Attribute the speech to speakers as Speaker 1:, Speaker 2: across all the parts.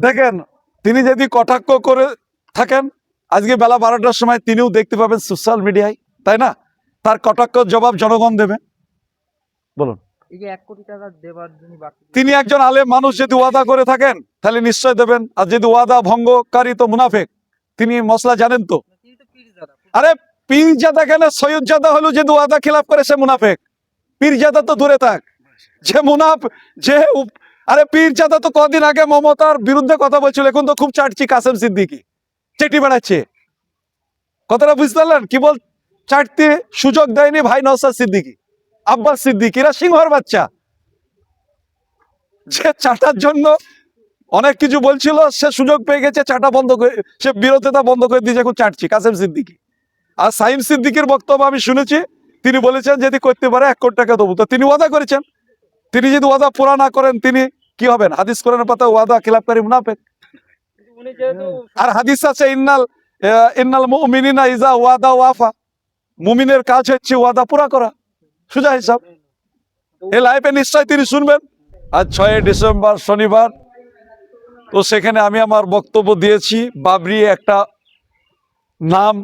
Speaker 1: দেখেন তিনি যদি কটাক্ষ করে থাকেন আজকে বেলা বারোটার সময় তিনিও দেখতে পাবেন সোশ্যাল মিডিয়ায় তাই না? তার কটাক্ষ জবাব জনগণ দেবে। বলুন। তিনি একজন আলেম মানুষ যদি ওয়াদা করে থাকেন তাহলে নিশ্চয় দেবেন। আর যদি ওয়াদা ভঙ্গকারী তো মুনাফেক। তিনি মশলা জানেন তো। আরে পীরজাদা কেন? সৈয়দজাদা হলো যদি ওয়াদা খিলাফ করে সে মুনাফেক। পীরজাদা তো দূরে থাক। যে মুনাফ যে আরে পীরজাদা তো কদিন আগে মমতার বিরুদ্ধে কথা বলছিল, এখন তো খুব চাটছি কাসেম সিদ্দিকি। চেটি বেড়াচ্ছে কথাটা বুঝতে পারলেন? কি বল চাটতে সুযোগ দেয়নি ভাই নওসাদ সিদ্দিকি। আব্বাস সিদ্দিকিরা সিংহর বাচ্চা। যে চাটার জন্য অনেক কিছু বলছিল, সে সুযোগ পেয়ে গেছে, চাটা বন্ধ করে, সে বিরোধিতা বন্ধ করে দিয়েছে, এখন চাটছি কাসেম সিদ্দিকি। আর সাইম সিদ্দিকির বক্তব্য আমি শুনেছি, তিনি বলেছেন যদি করতে পারে, এক কোটি টাকা দেবো। তো তিনি ওয়াদা করেছেন। তিনি যদি ওয়াদা পুরা না করেন, তিনি কি হবেন হাদিস কোরআনের পাতা ওয়াদা খিলাফকারী মুনাফেক। আর হাদিস আছে ইন্নাল ইন্নাল মুমিনিনা ইজা ওয়াদা ওয়াফা। মুমিনের কাজ হচ্ছে ওয়াদা পুরা করা। সোজা হিসাব। এই লাইফে নিশ্চয় তিনি শুনবেন। আজ ছয় ডিসেম্বর শনিবার তো সেখানে আমি আমার বক্তব্য দিয়েছি বাবরি একটা নাম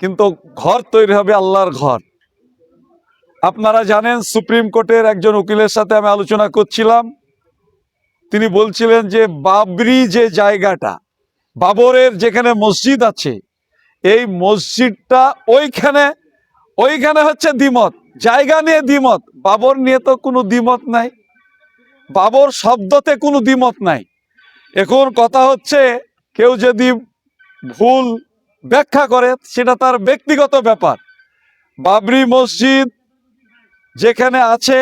Speaker 1: কিন্তু ঘর তৈরি হবে আল্লাহর ঘর। আপনারা জানেন সুপ্রিম কোর্টের একজন উকিলের সাথে আমি আলোচনা করছিলাম। তিনি বলছিলেন যে বাবরি যে জায়গাটা, বাবরের যেখানে মসজিদ আছে, এই মসজিদটা ওইখানে ওইখানে হচ্ছে দ্বিমত, জায়গা নিয়ে দ্বিমত, বাবর নিয়ে তো কোনো দ্বিমত নাই, বাবর শব্দতে কোনো দ্বিমত নাই। এখন কথা হচ্ছে, কেউ যদি ভুল ব্যাখ্যা করে, সেটা তার ব্যক্তিগত ব্যাপার। বাবরি মসজিদ যেখানে আছে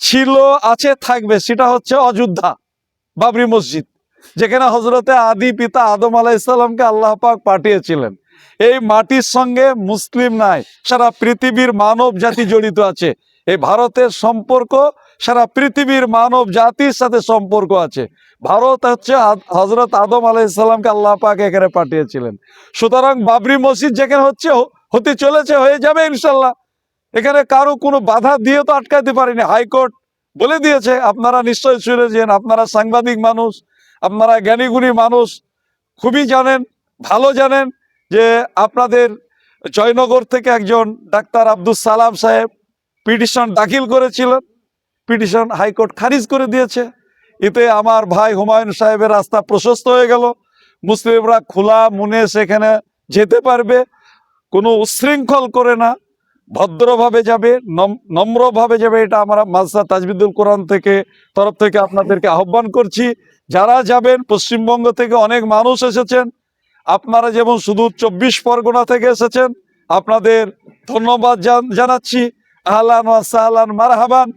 Speaker 1: ছিল, আছে, থাকবে, সেটা হচ্ছে অযোধ্যা, বাবরি মসজিদ, যেখানে হজরতে আদি পিতা আদম আলাহ ইসলামকে আল্লাহ পাক পাঠিয়েছিলেন। এই মাটির সঙ্গে মুসলিম নাই, সারা পৃথিবীর মানব জাতি জড়িত আছে। এই ভারতের সম্পর্ক, সারা পৃথিবীর মানব জাতির সাথে সম্পর্ক আছে। ভারত হচ্ছে হজরত আদম আলাহ ইসলামকে আল্লাহ পাক এখানে পাঠিয়েছিলেন। সুতরাং বাবরি মসজিদ যেখানে হচ্ছে, হতে চলেছে, হয়ে যাবে ইনশাল্লাহ। এখানে কারও কোনো বাধা দিয়ে তো আটকাতে পারিনি। হাইকোর্ট বলে দিয়েছে, আপনারা নিশ্চয়ই শুনেছেন, আপনারা সাংবাদিক মানুষ, আপনারা জ্ঞানীগুণী মানুষ, খুবই জানেন, ভালো জানেন যে আপনাদের জয়নগর থেকে একজন ডাক্তার আব্দুল সালাম সাহেব পিটিশন দাখিল করেছিলেন। পিটিশন হাইকোর্ট খারিজ করে দিয়েছে। এতে আমার ভাই হুমায়ুন সাহেবের রাস্তা প্রশস্ত হয়ে গেল। মুসলিমরা খোলা মনে সেখানে যেতে পারবে, কোনো উশৃঙ্খল করে না। ভদ্রভাবে যাবে, নম- নম্রভাবে যাবে, এটা আমরা মালসা তাজবিদুল কোরআন থেকে তরফ থেকে আপনাদেরকে আহ্বান করছি। যারা যাবেন, পশ্চিমবঙ্গ থেকে অনেক মানুষ এসেছেন। আপনারা যেমন শুধু চব্বিশ পরগনা থেকে এসেছেন, আপনাদের ধন্যবাদ জানাচ্ছি। আহলান ওয়াসাহলান মারহাবান।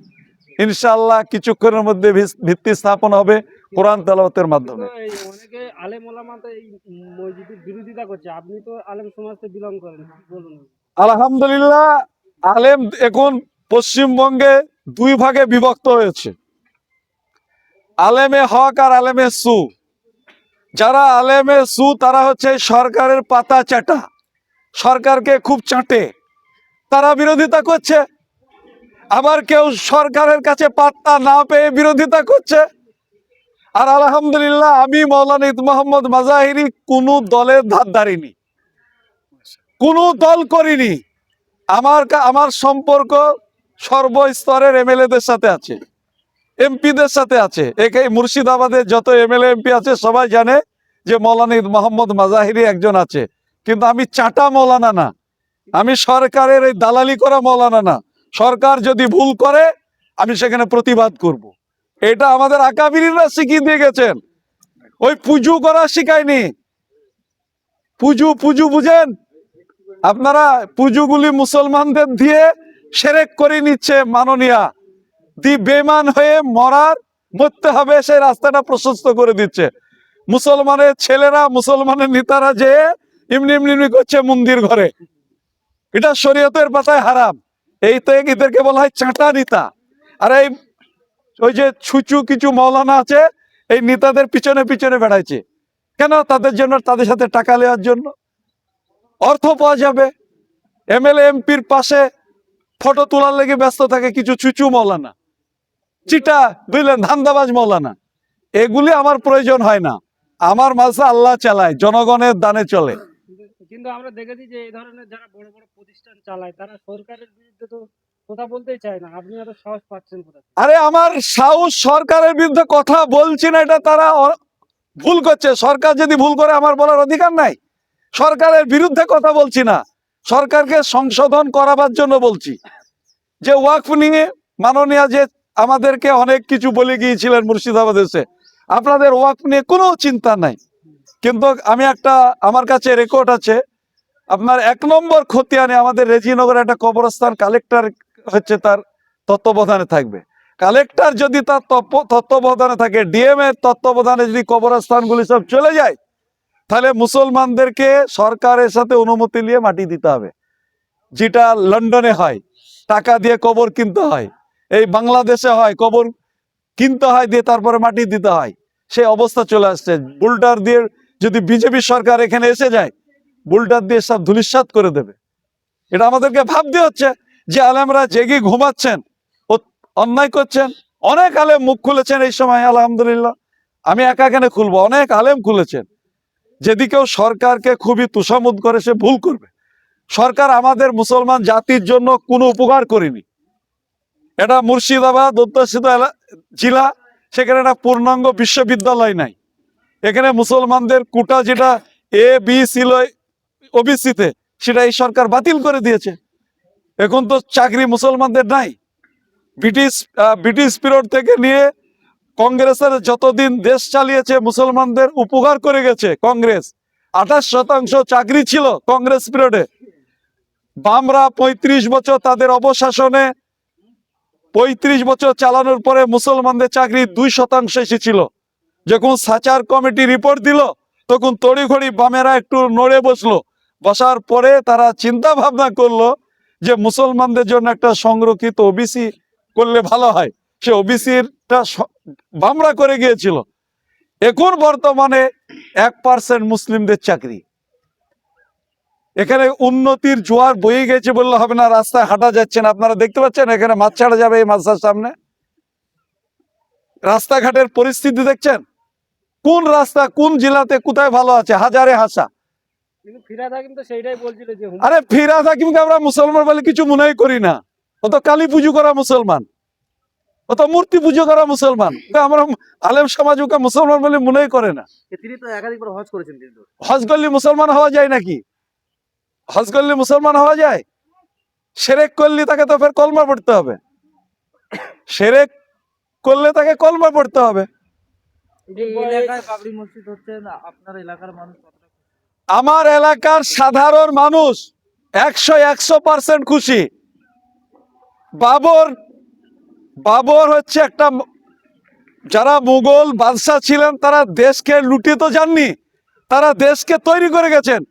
Speaker 1: ইনশাআল্লাহ কিছুক্ষণের মধ্যে ভিত্তি স্থাপন হবে কোরআন তেলাওয়াতের মাধ্যমে।
Speaker 2: বিরোধিতা করছে। আপনি তো আলেম সমাজ বিলং করেন, বলুন।
Speaker 1: আলহামদুলিল্লাহ, আলেম এখন পশ্চিমবঙ্গে দুই ভাগে বিভক্ত হয়েছে। আলেমে হক আর আলেমে সু। যারা আলেমে সু, তারা হচ্ছে সরকারের পাতা চাটা সরকারকে খুব চাটে। তারা বিরোধিতা করছে। আবার কেউ সরকারের কাছে পাত্তা না পেয়ে বিরোধিতা করছে। আর আলহামদুলিল্লাহ, আমি মৌলানা ঈদ মোহাম্মদ মাজাহিরি কোনো দলের ধার ধারিনি। কোনো দল করিনি। আমার আমার সম্পর্ক সর্বস্তরের এমএলএদের সাথে আছে এমপিদের সাথে আছে। একে মুর্শিদাবাদের যত এমএলএ এমপি আছে, সবাই জানে যে মৌলানা ঈদ মোহাম্মদ মাজাহিরি একজন আছে। কিন্তু আমি চাটা মৌলানা না। আমি সরকারের এই দালালি করা মৌলানা না। সরকার যদি ভুল করে, আমি সেখানে প্রতিবাদ করব। এটা আমাদের আকাবিরা শিখিয়ে দিয়ে গেছেন। ওই পুজো করা শিখায়নি। পুজো পুজো বুঝেন? আপনারা পুজোগুলি মুসলমানদের দিয়ে সেরেক করে নিচ্ছে মাননীয়া। দি বেমান হয়ে মরার মরতে হবে সেই রাস্তাটা প্রশস্ত করে দিচ্ছে। মুসলমানের ছেলেরা, মুসলমানের নেতারা যে এমনি এমনি এমনি করছে মন্দির ঘরে। এটা শরীয়তের পাতায় হারাম। এই তো এদেরকে বলা হয় চাঁটা নেতা। আর এই ওই যে ছুচু কিছু মৌলানা আছে, এই নেতাদের পিছনে পিছনে বেড়াইছে। কেন? তাদের জন্য, তাদের সাথে টাকা নেওয়ার জন্য। অর্থ পাওয়া যাবে। এমএলএ এমপির পাশে ফটো তোলার লেগে ব্যস্ত থাকে কিছু চুচু মৌলানা। চিটা বুঝলেন ধান্দাবাজ মৌলানা। এগুলি আমার প্রয়োজন হয় না। আমার মাসে আল্লাহ চালায় জনগণের দানে চলে।
Speaker 2: কিন্তু আমরা দেখেছি যে এই ধরনের যারা বড় বড় প্রতিষ্ঠান চালায় তারা সরকারের বিরুদ্ধে তো কথা বলতেই চায় না। আপনি এত সাহস পাচ্ছেন
Speaker 1: আরে আমার সাউথ সরকারের বিরুদ্ধে কথা বলছি না এটা তারা ভুল করছে। সরকার যদি ভুল করে আমার বলার অধিকার নাই। সরকারের বিরুদ্ধে কথা বলছি না। সরকারকে সংশোধন করাবার জন্য বলছি। যে ওয়াকফ নিয়ে মাননীয় যে আমাদেরকে অনেক কিছু বলে গিয়েছিলেন মুর্শিদাবাদ এসে, আপনাদের ওয়াকফ নিয়ে কোনো চিন্তা নাই। কিন্তু আমি একটা, আমার কাছে রেকর্ড আছে, আপনার এক নম্বর খতিয়ানে আমাদের রেজিনগরে একটা কবরস্থান কালেক্টর হচ্ছে তার তত্ত্বাবধানে থাকবে। কালেক্টর যদি তার তত্ত্ব- তত্ত্বাবধানে থাকে ডিএম এর তত্ত্বাবধানে যদি কবরস্থানগুলি সব চলে যায় তাহলে মুসলমানদেরকে সরকারের সাথে অনুমতি নিয়ে মাটি দিতে হবে। যেটা লন্ডনে হয়, টাকা দিয়ে কবর কিনতে হয়, এই বাংলাদেশে হয়, কবর কিনতে হয় দিয়ে তারপরে মাটি দিতে হয়, সেই অবস্থা চলে আসছে। বুলটার দিয়ে যদি বিজেপি সরকার এখানে এসে যায় বুলটার দিয়ে সব ধুলিস্বাত করে দেবে। এটা আমাদেরকে ভাবতে হচ্ছে যে আলেমরা জেগে ঘুমাচ্ছেন অন্যায় করছেন, অনেক আলেম মুখ খুলেছেন এই সময়, আলহামদুলিল্লাহ। আমি একা এখানে খুলবো, অনেক আলেম খুলেছেন। যদি কেউ সরকারকে খুবই তুষামুদ করে, সে ভুল করবে। সরকার আমাদের মুসলমান জাতির জন্য কোনো উপকার করেনি। এটা মুর্শিদাবাদ অধ্যুষিত জেলা, সেখানে একটা পূর্ণাঙ্গ বিশ্ববিদ্যালয় নাই। এখানে মুসলমানদের কোটা যেটা এ বি ছিল ওবিসিতে সেটা এই সরকার বাতিল করে দিয়েছে। এখন তো চাকরি মুসলমানদের নাই। ব্রিটিশ ব্রিটিশ পিরিয়ড থেকে নিয়ে কংগ্রেসের যতদিন দেশ চালিয়েছে, মুসলমানদের উপকার করে গেছে কংগ্রেস। আঠাশ শতাংশ চাকরি ছিল কংগ্রেস পিরিয়ডে। বামরা পঁয়ত্রিশ বছর তাদের অবশাসনে, পঁয়ত্রিশ বছর চালানোর পরে মুসলমানদের চাকরি দুই শতাংশ এসেছিল। যখন সাচার কমিটি রিপোর্ট দিল, তখন তড়িঘড়ি বামেরা একটু নড়ে বসল। বসার পরে তারা চিন্তা ভাবনা করল যে মুসলমানদের জন্য একটা সংরক্ষিত ওবিসি করলে ভালো হয়। সে ওবিসিটা বামরা করে গিয়েছিল। এখন বর্তমানে এক পার্সেন্ট মুসলিমদের চাকরি। এখানে উন্নতির জোয়ার বয়ে গেছে বললে হবে না রাস্তায় হাঁটা যাচ্ছে না। আপনারা দেখতে পাচ্ছেন এখানে মাছ ছাড়া যাবে এই মাছটার সামনে। রাস্তাঘাটের পরিস্থিতি দেখছেন? কোন রাস্তা কোন জেলাতে কোথায় ভালো আছে? হাজারে হাসা। আরে ফিরাজ হাকিমকে আমরা মুসলমান বলে কিছু মনেই করি না। ও তো কালী পুজো করা মুসলমান। ও তো মূর্তি পুজো করা মুসলমান। তো আমরা আলেম সমাজ ওকে মুসলমান বলে মনেই করে না।
Speaker 3: তিনি তো একাধিকবার হজ করেছেন
Speaker 1: হজ করলে মুসলমান হওয়া যায় নাকি? হজ করলে মুসলমান হওয়া যায়? সেরেক করলে তাকে তো ফের কলমা পড়তে হবে। সেরেক করলে তাকে কলমা পড়তে হবে।
Speaker 3: এই এলাকায় বাবরি মসজিদ হচ্ছে না আপনার এলাকার মানুষ কতটা
Speaker 1: আমার এলাকার সাধারণ মানুষ একশো একশো পার্সেন্ট খুশি। বাবর বাবর হচ্ছে একটা যারা মুঘল বাদশাহ ছিলেন, তারা দেশকে লুটিয়ে তো যাননি, তারা দেশকে তৈরি করে গেছেন।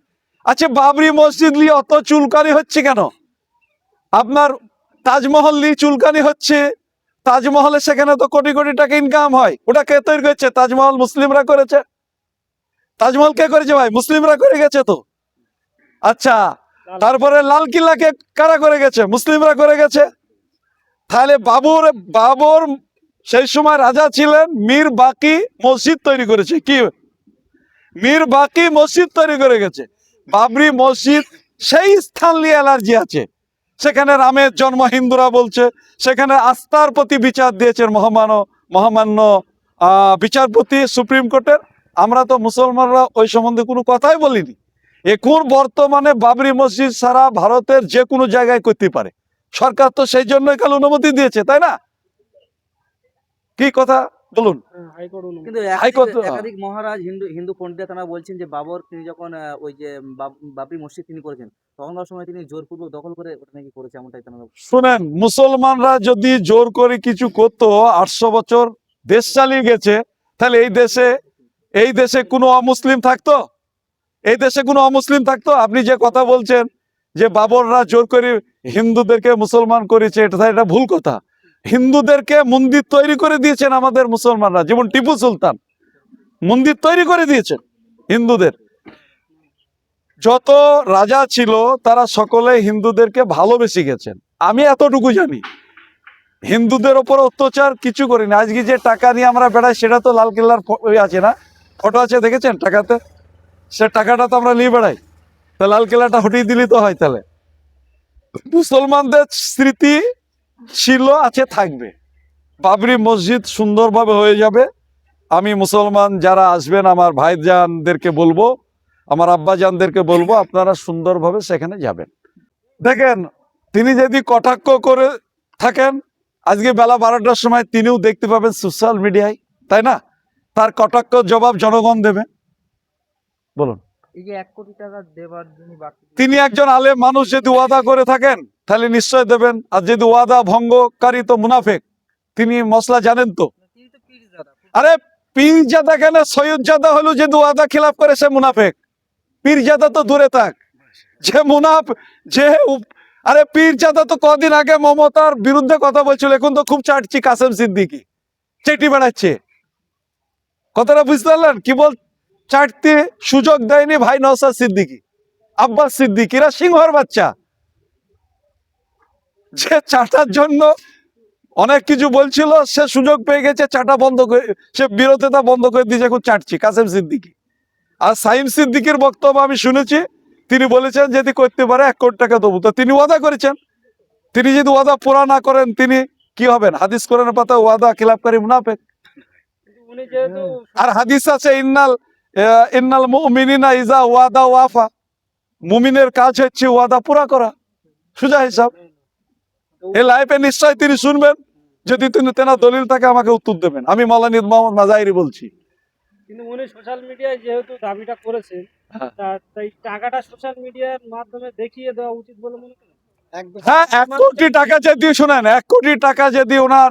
Speaker 1: আচ্ছা বাবরি মসজিদ নিয়ে অত চুলকানি হচ্ছে কেন? আপনার তাজমহল নিয়ে চুলকানি হচ্ছে, তাজমহলে সেখানে তো কোটি কোটি টাকা ইনকাম হয়। ওটা কে তৈরি করেছে? তাজমহল মুসলিমরা করেছে। তাজমহল কে করেছে ভাই? মুসলিমরা করে গেছে তো। আচ্ছা তারপরে লাল কিল্লাকে কারা করে গেছে? মুসলিমরা করে গেছে। তাহলে বাবুর, বাবর সেই সময় রাজা ছিলেন, মীর বাকি মসজিদ তৈরি করেছে। কি? মীর বাকি মসজিদ তৈরি করে গেছে। বাবরি মসজিদ সেই স্থান নিয়ে অ্যালার্জি আছে। সেখানে রামের জন্ম হিন্দুরা বলছে, সেখানে আস্থার প্রতি বিচার দিয়েছেন মহামান্য মহামান্য বিচারপতি সুপ্রিম কোর্টের। আমরা তো মুসলমানরা ওই সম্বন্ধে কোনো কথাই বলিনি। এখন বর্তমানে বাবরি মসজিদ সারা ভারতের যে কোনো জায়গায় করতে পারে। সরকার তো সেই জন্যই কাল অনুমতি দিয়েছে তাই না? কি কথা? বলুন।
Speaker 2: হ্যাঁ,
Speaker 3: কিন্তু একাধিক মহারাজ হিন্দু হিন্দু পণ্ডিত তারা বলছেন যে বাবর তিনি যখন ওই যে বাবরি মসজিদ তিনি করেছেন তখনকার সময় তিনি জোরপূর্বক দখল করে ওটা নাকি করেছে এমনটাই তারা
Speaker 1: শুনেন মুসলমানরা যদি জোর করে কিছু করতো আটশো বছর দেশ চালিয়ে গেছে তাহলে এই দেশে এই দেশে কোনো অমুসলিম থাকতো? এই দেশে কোনো অমুসলিম থাকতো? আপনি যে কথা বলছেন যে বাবররা জোর করে হিন্দুদেরকে মুসলমান করেছে, এটা এটা ভুল কথা। হিন্দুদেরকে মন্দির তৈরি করে দিয়েছেন আমাদের মুসলমানরা, যেমন টিপু সুলতান। মন্দির তৈরি করে দিয়েছেন হিন্দুদের। যত রাজা ছিল, তারা সকলে হিন্দুদেরকে ভালোবেসে গেছেন। আমি এতটুকু জানি। হিন্দুদের ওপর অত্যাচার কিছু করিনি। আজকে যে টাকা নিয়ে আমরা বেড়াই, সেটা তো লাল কেল্লার আছে না? ফটো আছে, দেখেছেন টাকাতে? সে টাকাটা তো আমরা নিয়ে বেড়াই। তা লাল কেল্লাটা হটিয়ে দিলি তো হয় তাহলে। মুসলমানদের স্মৃতি ছিল আছে, থাকবে। বাবরি মসজিদ সুন্দরভাবে হয়ে যাবে। আমি মুসলমান যারা আসবেন, আমার ভাইজানদেরকে বলব, আমার আব্বাজানদেরকে বলব, আপনারা সুন্দরভাবে সেখানে যাবেন। দেখেন, তিনি যদি কটাক্ষ করে থাকেন, আজকে বেলা বারোটার সময় তিনিও দেখতে পাবেন সোশ্যাল মিডিয়ায় তাই না? তার কটাক্ষ জবাব জনগণ দেবে। বলুন।
Speaker 3: যে
Speaker 1: তিনি একজন আলেম মানুষ যদি ওয়াদা করে থাকেন তাহলে নিশ্চয় দেবেন। আর যদি ওয়াদা ভঙ্গকারী তো মুনাফেক। তিনি মশলা জানেন তো। আরে পীরজাদা কেন? সৈয়দজাদা হলো যদি ওয়াদা খিলাফ করে সে মুনাফেক। পীরজাদা তো দূরে থাক। যে মুনাফ যে আরে পীরজাদা তো কদিন আগে মমতার বিরুদ্ধে কথা বলছিল। এখন তো খুব চাটছি কাসেম সিদ্দিকি। চেটি বেড়াচ্ছে কথাটা বুঝতে পারলেন? কি বল চাটতে সুযোগ দেয়নি ভাই নওসাদ সিদ্দিকি আব্বাস সিদ্দিকিরা সিংহর বাচ্চা। যে চাটার জন্য অনেক কিছু বলছিল সে সুযোগ পেয়ে গেছে চাটা বন্ধ করে সে বিরোধিতা বন্ধ করে দিয়েছে এখন চাটছি কাসেম সিদ্দিকি। আর সাইম সিদ্দিকির বক্তব্য আমি শুনেছি তিনি বলেছেন যদি করতে পারে এক কোটি টাকা দেবো তো তিনি ওয়াদা করেছেন তিনি যদি ওয়াদা পুরা না করেন তিনি কি হবেন? হাদিস কোরআনের পাতা ওয়াদা খিলাফকারী মুনাফেক। আর হাদিস আছে ইন্নাল ইন্নাল মুমিনিনা ইজা ওয়াদা ওয়াফা। মুমিনের কাজ হচ্ছে ওয়াদা পুরা করা। সোজা হিসাব। এই লাইফে নিশ্চয় তিনি শুনবেন যদি তিনি তেনা দলিল থাকে আমাকে উত্তর দেবেন। আমি মৌলানিদ মোহাম্মদ মাজাহিরি বলছি।
Speaker 2: কিন্তু উনি সোশ্যাল মিডিয়ায় যেহেতু দাবিটা করেছেন
Speaker 1: হ্যাঁ।
Speaker 2: তাই টাকাটা সোশ্যাল মিডিয়ার মাধ্যমে দেখিয়ে দেওয়া উচিত বলে মনে করেন?
Speaker 1: হ্যাঁ এক কোটি টাকা যদি শোনেন এক কোটি টাকা যদি ওনার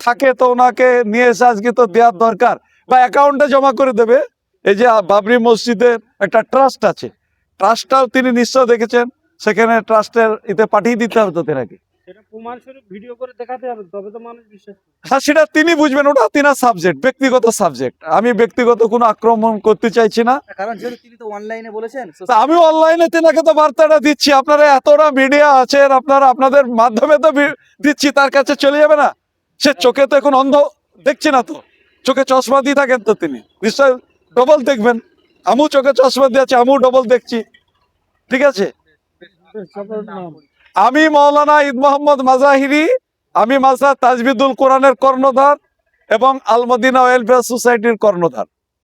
Speaker 1: থাকে তো ওনাকে নিয়ে এসে আজকে তো দেওয়ার দরকার। বা অ্যাকাউন্টে জমা করে দেবে। এই যে বাবরি মসজিদের একটা ট্রাস্ট আছে। ট্রাস্টটাও তিনি নিশ্চয় দেখেছেন। সেখানে ট্রাস্টের এতে পাঠিয়ে দিতে হবে তো তেনাকে।
Speaker 2: সেটা প্রমাণস্বরূপ ভিডিও করে দেখাতে হবে তবে তো মানুষ বিশ্বাস করবে।
Speaker 1: হ্যাঁ সেটা তিনি বুঝবেন ওটা তিনার সাবজেক্ট ব্যক্তিগত সাবজেক্ট আমি ব্যক্তিগত কোনো আক্রমণ করতে চাইছি না।
Speaker 3: কারণ যেহেতু তিনি তো অনলাইনে বলেছেন
Speaker 1: আমি অনলাইনে তেনাকে তো বার্তাটা দিচ্ছি। আপনারা এতটা মিডিয়া আছেন আপনারা আপনাদের মাধ্যমে তো দিচ্ছি তার কাছে চলে যাবে না। সে চোখে তো এখন অন্ধ দেখছি না তো। চোখে চশমা দিয়ে থাকেন তো তিনি। নিশ্চয় ডবল দেখবেন। আমু চোখে চশমা দিয়ে আমু আমিও ডবল দেখছি। ঠিক আছে? আমি মৌলানা ঈদ মোহাম্মদ মাজাহিরি, আমি মাসা তাজবিদুল কোরআনের কর্ণধার এবং আলমদিনা ওয়েলফেয়ার সোসাইটির কর্ণধার।